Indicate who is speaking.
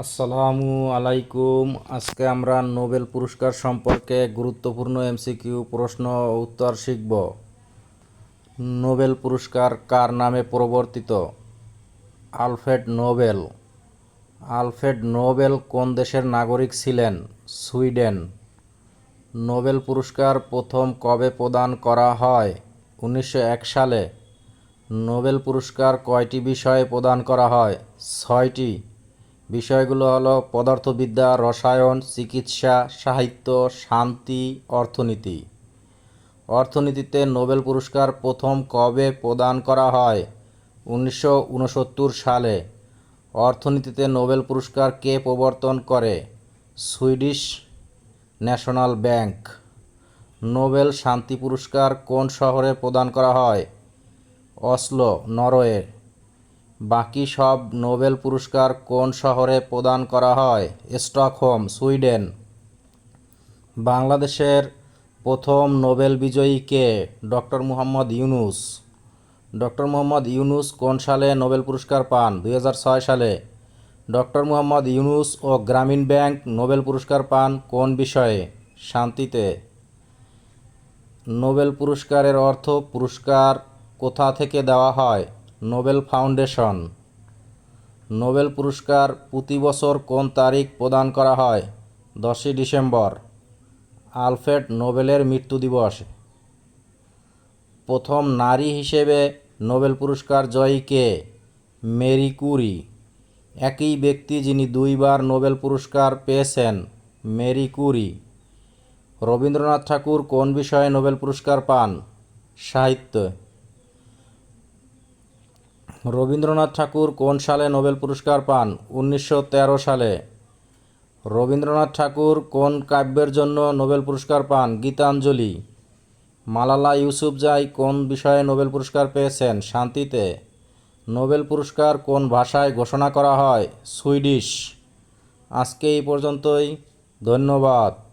Speaker 1: আসসালামু আলাইকুম। আজকে আমরা নোবেল পুরস্কার সম্পর্কে গুরুত্বপূর্ণ এমসিকিউ প্রশ্ন উত্তর শিখব। নোবেল পুরস্কার কার নামে প্রবর্তিত? Alfred Nobel. আলফ্রেড নোবেল কোন দেশের নাগরিক ছিলেন? সুইডেন। নোবেল পুরস্কার প্রথম কবে প্রদান করা হয়? উনিশশো এক সালে। নোবেল পুরস্কার কয়টি বিষয়ে প্রদান করা হয়? ছয়টি। বিষয়গুলো হলো পদার্থবিদ্যা, রসায়ন, চিকিৎসা, সাহিত্য, শান্তি, অর্থনীতি। অর্থনীতিতে নোবেল পুরস্কার প্রথম কবে প্রদান করা হয়? উনিশশো উনসত্তর সালে। অর্থনীতিতে নোবেল পুরস্কার কে প্রবর্তন করে? Swedish national bank. নোবেল শান্তি পুরস্কার কোন শহরে প্রদান করা হয়? Oslo, Norway. বাকি সব নোবেল পুরস্কার কোন শহরে প্রদান করা হয়? Stockholm, Sweden. বাংলাদেশের প্রথম নোবেল বিজয়ী কে? ডক্টর মুহাম্মদ ইউনুস। ডক্টর মুহাম্মদ ইউনুস কোন সালে নোবেল পুরস্কার পান? দু হাজার ছয় সালে। ডক্টর মুহাম্মদ ইউনুস ও গ্রামীণ ব্যাংক নোবেল পুরস্কার পান কোন বিষয়ে? শান্তিতে। নোবেল পুরস্কারের অর্থ পুরস্কার কোথা থেকে দেওয়া হয়? Nobel foundation. নোবেল পুরস্কার প্রতি বছর কোন তারিখ প্রদান করা হয়? দশই ডিসেম্বর। আলফ্রেড নোবেলের মৃত্যু দিবস। প্রথম নারী হিসেবে নোবেল পুরস্কার জয়ী কে? Marie Curie. একই ব্যক্তি যিনি দুইবার নোবেল পুরস্কার পেয়েছেন, মেরি কুরি। রবীন্দ্রনাথ ঠাকুর কোন বিষয়ে নোবেল পুরস্কার পান? সাহিত্য। রবীন্দ্রনাথ ঠাকুর কোন সালে নোবেল পুরস্কার পান? উনিশশো তেরো সালে। রবীন্দ্রনাথ ঠাকুর কোন কাব্যের জন্য নোবেল পুরস্কার পান? গীতাঞ্জলি। মালালা ইউসুফ ইউসুফজাই কোন বিষয়ে নোবেল পুরস্কার পেয়েছেন? শান্তিতে। নোবেল পুরস্কার কোন ভাষায় ঘোষণা করা হয়? সুইডিশ। আজকে এই পর্যন্তই। ধন্যবাদ।